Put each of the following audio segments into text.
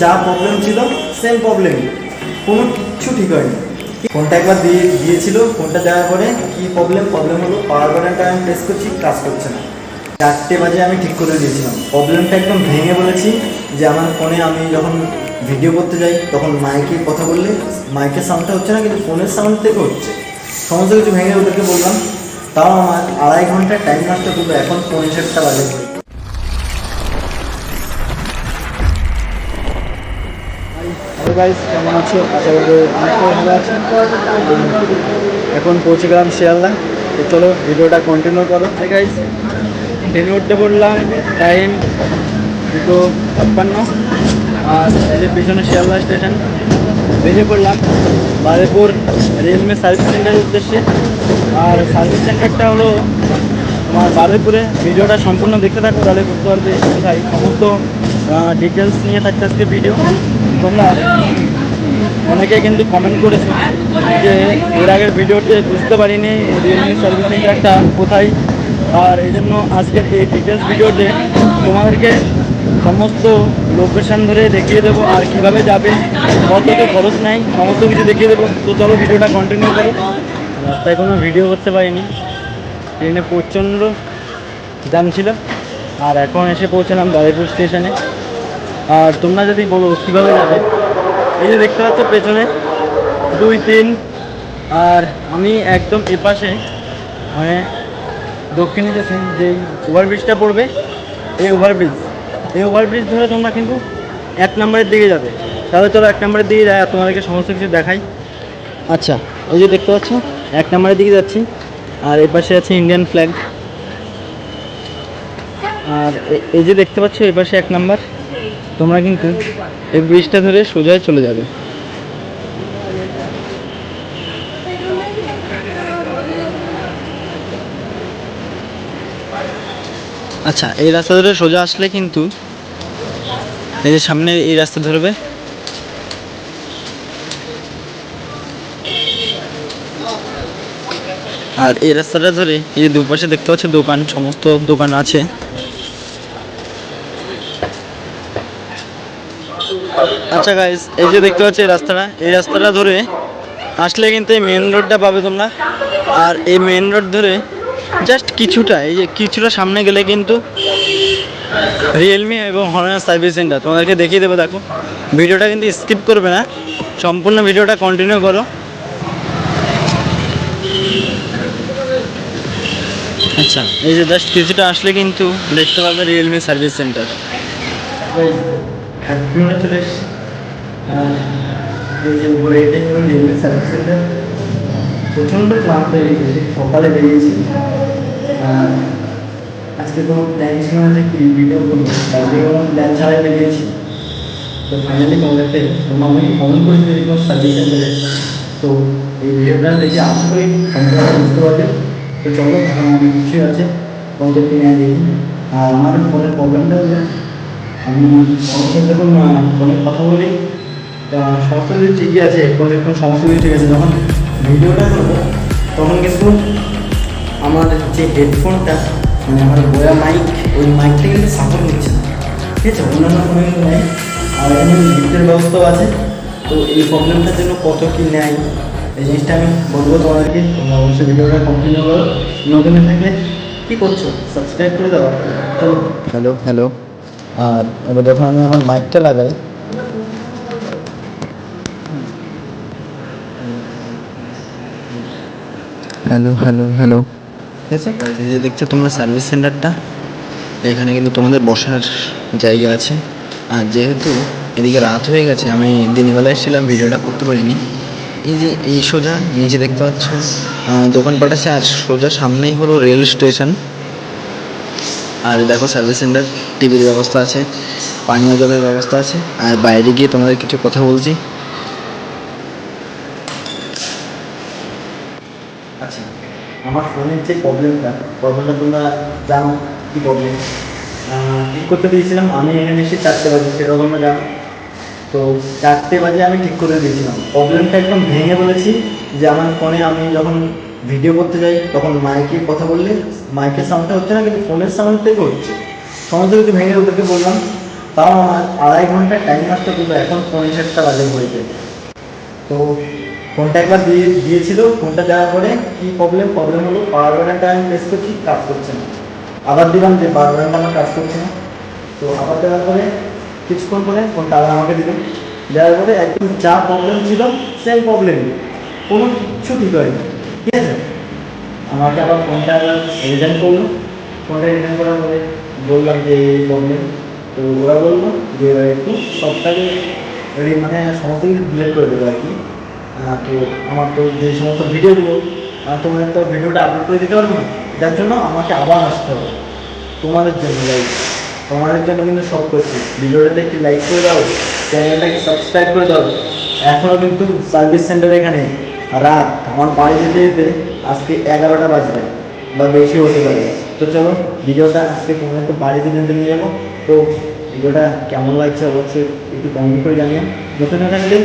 যা প্রবলেম ছিল same problem কোনো কিচ্ছু ঠিক হয়নি। ফোনটা একবার দিয়ে দিয়েছিল, ফোনটা দেওয়ার পরে কি প্রবলেম প্রবলেম হলো পাওয়ার বাটনটা আমি প্রেস করছি, কাজ করছে না। চারটে বাজে আমি ঠিক করে দিয়েছিলাম। প্রবলেমটা একদম ভেঙে বলেছি যে আমার ফোনে আমি যখন ভিডিও করতে যাই, তখন মাইকে কথা বললে, মাইকের সাউন্ডটা হচ্ছে না, কিন্তু ফোনের সাউন্ড থেকে হচ্ছে। সমস্ত কিছু ভেঙে ওদেরকে বললাম। তাও আমার আড়াই ঘণ্টা টাইম নষ্ট করব, এখন পৌনে চারটা বাজে। গাইস কেমন আছো? আশা ভালো এখন পৌঁছে গেলাম শিয়ালদা। তো চলো, ভিডিওটা কন্টিনিউ করো। গাইস ট্রেনে উঠতে পড়লাম টাইম দুটো ছাপ্পান্ন। আর এই যে পিছনে শিয়ালদা স্টেশন, বেরিয়ে পড়লাম। বারেপুর রিয়েলমি সার্ভিস সেন্টারের উদ্দেশ্যে। আর সার্ভিস সেন্টারটা হলো আমার বারেপুরে ভিডিওটা সম্পূর্ণ দেখতে থাকো, তাহলে বুঝতে পারবে সমস্ত ডিটেলস নিয়ে থাকছে আজকে ভিডিও তোমরা অনেকে কিন্তু কমেন্ট করেছ যে এর আগের ভিডিওতে বুঝতে পারিনি রিয়েলমি সার্ভিস সেন্টারটা কোথায়। আর এই জন্য আজকের এই ডিটেলস ভিডিওতে তোমাদেরকে সমস্ত লোকেশান ধরে দেখিয়ে দেবো আর কীভাবে যাবে কত তো খরচ নাই সমস্ত কিছু দেখিয়ে দেবো। তো চলো ভিডিওটা কন্টিনিউ করো। রাস্তায় কোনো ভিডিও করতে পারিনি। ট্রেনে প্রচণ্ড জ্যাম ছিল। আর এখন এসে পৌঁছলাম বারিপুর স্টেশনে আর তোমরা যদি বলো কীভাবে যাবে? এই যে দেখতে পাচ্ছ পেছনে, দুই, তিন, আর আমি একদম এপাশে মানে দক্ষিণে যে যেই ওভারব্রিজটা পড়বে, এই ওভারব্রিজ এই ওভারব্রিজ ধরে তোমরা কিন্তু এক নম্বরের দিকে যাবে। তাহলে চলো এক নম্বরের দিকে যায় আর তোমাদেরকে সমস্ত কিছু দেখাই। আচ্ছা এই যে দেখতে পাচ্ছ, এক নম্বরের দিকে যাচ্ছি। আর এই পাশে আছে ইন্ডিয়ান ফ্ল্যাগ আর এই যে দেখতে পাচ্ছ এই পাশে এক নাম্বার তোমরা কিন্তু এই ব্রিজটা ধরে সোজায় চলে যাবে। আচ্ছা এই রাস্তা ধরে সোজা আসলে কিন্তু এই যে সামনে এই রাস্তা ধরবে। আর এই রাস্তাটা ধরে এই যে দুপাশে দেখতে পাচ্ছ দোকান, সমস্ত দোকান আছে। আচ্ছা গাইজ এই যে দেখতে পাচ্ছ এই রাস্তাটা এই রাস্তাটা ধরে আসলে কিন্তু এই মেন রোডটা পাবে তোমরা। আর এই মেন রোড ধরে জাস্ট কিছুটা, এই যে কিছুটা সামনে গেলে কিন্তু রিয়েলমি এবং হনার সার্ভিস সেন্টার তোমাদেরকে দেখিয়ে দেবো, দেখো। ভিডিওটা কিন্তু স্কিপ করবে না, সম্পূর্ণ ভিডিওটা কন্টিনিউ করো। আচ্ছা এই যে জাস্ট কিছুটা আসলে কিন্তু দেখতে পাবে রিয়েলমি সার্ভিস সেন্টার চলে এসছি এই যে উপরে এটাই হলো রেলওয়ে সার্ভিস সেন্টার প্রচণ্ড ক্লান্ত হয়ে সকালে বেরিয়েছি আজকে কোনো প্ল্যান ছিল কি ভিডিও করব তার থেকে কোনো প্ল্যান ছাড়াই বেরিয়েছি তো ফাইনালি কলেজে তোমার আমাকে ফোন করেছিল এরকম সার্ভিস সেন্টারে তো এই ভিডিওটা দেখে আশা করি তোমরা বুঝতে পারবে তো চলো অনেক কিছুই আছে তোমাদের কিনে দেখি আর আমার ফোনের প্রবলেমটা আমি সাথে যখন ফোনে কথা বলি সমস্ত কিছু ঠিকই আছে ফোনে এখন সমস্ত কিছু ঠিক আছে। যখন ভিডিওটা করব, তখন কিন্তু আমার যে হেডফোনটা মানে আমার বয়া মাইক ওই মাইকটা কিন্তু সাপোর্ট নিচ্ছে না। ঠিক আছে? অন্যান্য ফোনে কিন্তু নেই। আর এখানে লিফ্টের ব্যবস্থাও আছে। তো এই প্রবলেমটার জন্য কত কী নেয় এই জিনিসটা আমি বলব তোমাদেরকে। তোমরা অবশ্যই ভিডিওটা কন্টিনিউ করো। নতুন থাকলে কী করছ? সাবস্ক্রাইব করে দাও। চলো হ্যালো হ্যালো আর এবার যখন আমি আমার মাইকটা লাগাই হ্যালো হ্যালো হ্যালো যে দেখছ তোমরা সার্ভিস সেন্টারটা এখানে কিন্তু তোমাদের বসার জায়গা আছে। আর যেহেতু এদিকে রাত হয়ে গেছে, আমি দিনের বেলা এসেছিলাম, ভিডিওটা করতে পারিনি। এই যে এই সোজা নিচে দেখতে পাচ্ছ দোকানপাট আছে, আর সোজা সামনেই হলো রেল স্টেশন। আর দেখো সার্ভিস সেন্টার টিভির ব্যবস্থা আছে, পানীয় জলের ব্যবস্থা আছে, আর বাইরে গিয়ে তোমাদের কিছু কথা বলছি আচ্ছা আমার ফোনের যে প্রবলেমটা প্রবলেমটা তোমরা জানো, কী প্রবলেম ঠিক করতে দিয়েছিলাম, আমি এখানে এসে চারটে বাজে সেটা তোমরা জানো। তো চারটে বাজে আমি ঠিক করে দিয়েছিলাম। প্রবলেমটা একদম ভেঙে বলেছি যে আমার ফোনে আমি যখন ভিডিও করতে যাই, তখন মাইকে কথা বললে মাইকের সাউন্ডটা হচ্ছে না, কিন্তু ফোনের সাউন্ড থেকে হচ্ছে। সমস্ত কিছু ভেঙে ওদেরকে বললাম, তাও আমার আড়াই ঘণ্টা টাইম আসতে দিল এখন পৌনে সাতটা বাজে বইতে তো ফোনটা একবার দিয়ে দিয়েছিল, ফোনটা দেওয়ার পরে কী প্রবলেম প্রবলেম হলো, পাওয়ার ব্যাংকটা আমি প্রেস করছি, কাজ করছে না। আবার দিলাম যে পাওয়ার ব্যাংকটা আমার কাজ করছে না। তো আবার দেওয়ার পরে কিছুক্ষণ পরে ফোনটা আবার আমাকে দিল। দেওয়ার পরে একদম যা প্রবলেম ছিল সেম প্রবলেম কোনো কিচ্ছু ঠিক হয়নি। ঠিক আছে? আমাকে আবার ফোনটা রিটার্ন করল। ফোনটা রিটার্ন করার পরে বললাম যে এই প্রবলেম তো ওরা বলল যে একটু সবটাকে মানে সমস্ত কিছু ডিলেট করে দেবো আর কি। তো আমার তো যে সমস্ত ভিডিওগুলো তোমার তো ভিডিওটা আপলোড করে দিতে পারব না? যার জন্য আমাকে আবার আসতে হবে। তোমাদের জন্য লাইক তোমাদের জন্য কিন্তু সব করছি। ভিডিওটাতে একটি লাইক করে দাও চ্যানেলটাকে সাবস্ক্রাইব করে দাও। এখনও কিন্তু সার্ভিস সেন্টার এখানে রাত, আমার বাড়ি যেতে যেতে আজকে এগারোটা বাজবে বা বেশি হতে পারে। তো চলো, ভিডিওটা আজকে তোমাদের তো বাড়িতে যেতে নিয়ে যাব। তো ভিডিওটা কেমন লাগছে অবশ্যই একটু কমেন্ট করে জানিয়ে নতুন না থাকলে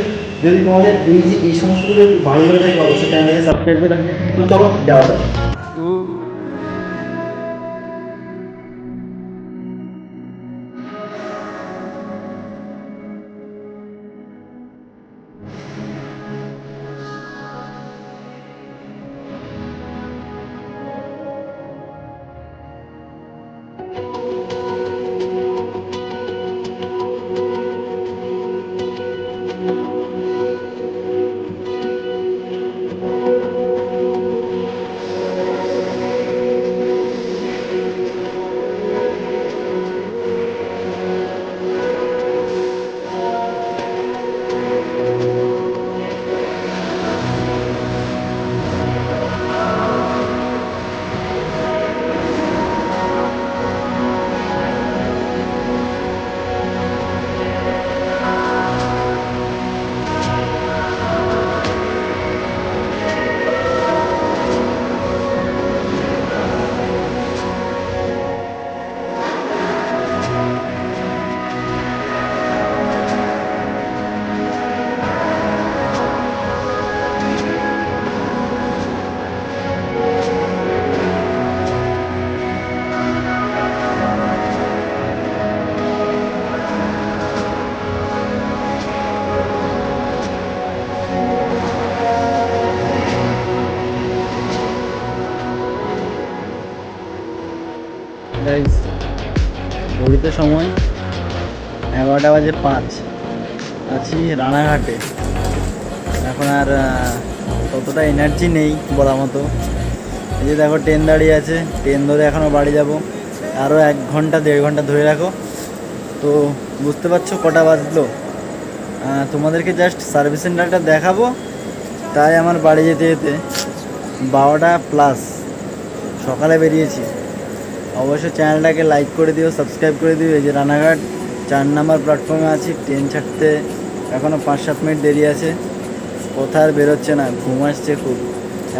যদি তোমাদের এই যে এই সমস্তগুলো একটু ভালো করে থাকে, অবশ্যই চ্যানেলটাকে সাবস্ক্রাইব করে রাখবে তো চলো, যাওয়া যাক। গাইস ঘড়িতে সময় এগারোটা বাজে পাঁচ। আছি রানাঘাটে। এখন আর ততটা এনার্জি নেই বলার মতো। এই যে দেখো ট্রেন দাঁড়িয়ে আছে। ট্রেন ধরে এখনও বাড়ি যাব। আরও এক ঘণ্টা, দেড় ঘণ্টা ধরে রাখো। তো বুঝতে পারছ কটা বাজলো? তোমাদেরকে জাস্ট সার্ভিস সেন্টারটা দেখাবো। তাই আমার বাড়ি যেতে যেতে বারোটা প্লাস সকালে বেরিয়েছি। অবশ্যই চ্যানেলটাকে লাইক করে দিও সাবস্ক্রাইব করে দিও। এই যে রানাঘাট চার নাম্বার প্ল্যাটফর্মে আছি ট্রেন ছাড়তে এখনও পাঁচ সাত মিনিট দেরি আছে। আর বেরোচ্ছে না, ঘুম আসছে খুব।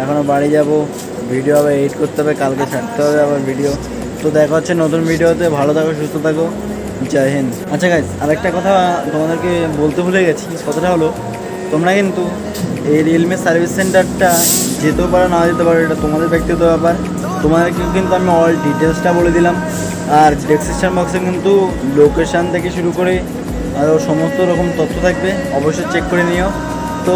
এখনও বাড়ি যাব ভিডিও আবার এডিট করতে হবে, কালকে ছাড়তে হবে আবার ভিডিও তো দেখা হচ্ছে নতুন ভিডিওতে ভালো থাকো, সুস্থ থাকো। জয় হিন্দ। আচ্ছা গাইজ আরেকটা কথা তোমাদেরকে বলতে ভুলে গেছি, কথাটা হলো, তোমরা কিন্তু এই রিয়েলমি সার্ভিস সেন্টারটা যেতেও পারো, না যেতে পারো, এটা তোমাদের ব্যক্তিগত ব্যাপার। তোমাদেরকে কিন্তু আমি অল ডিটেলসটা বলে দিলাম। আর ডেসক্রিপশন বক্সে কিন্তু লোকেশান থেকে শুরু করে আরও সমস্ত রকম তথ্য থাকবে। অবশ্যই চেক করে নিও। তো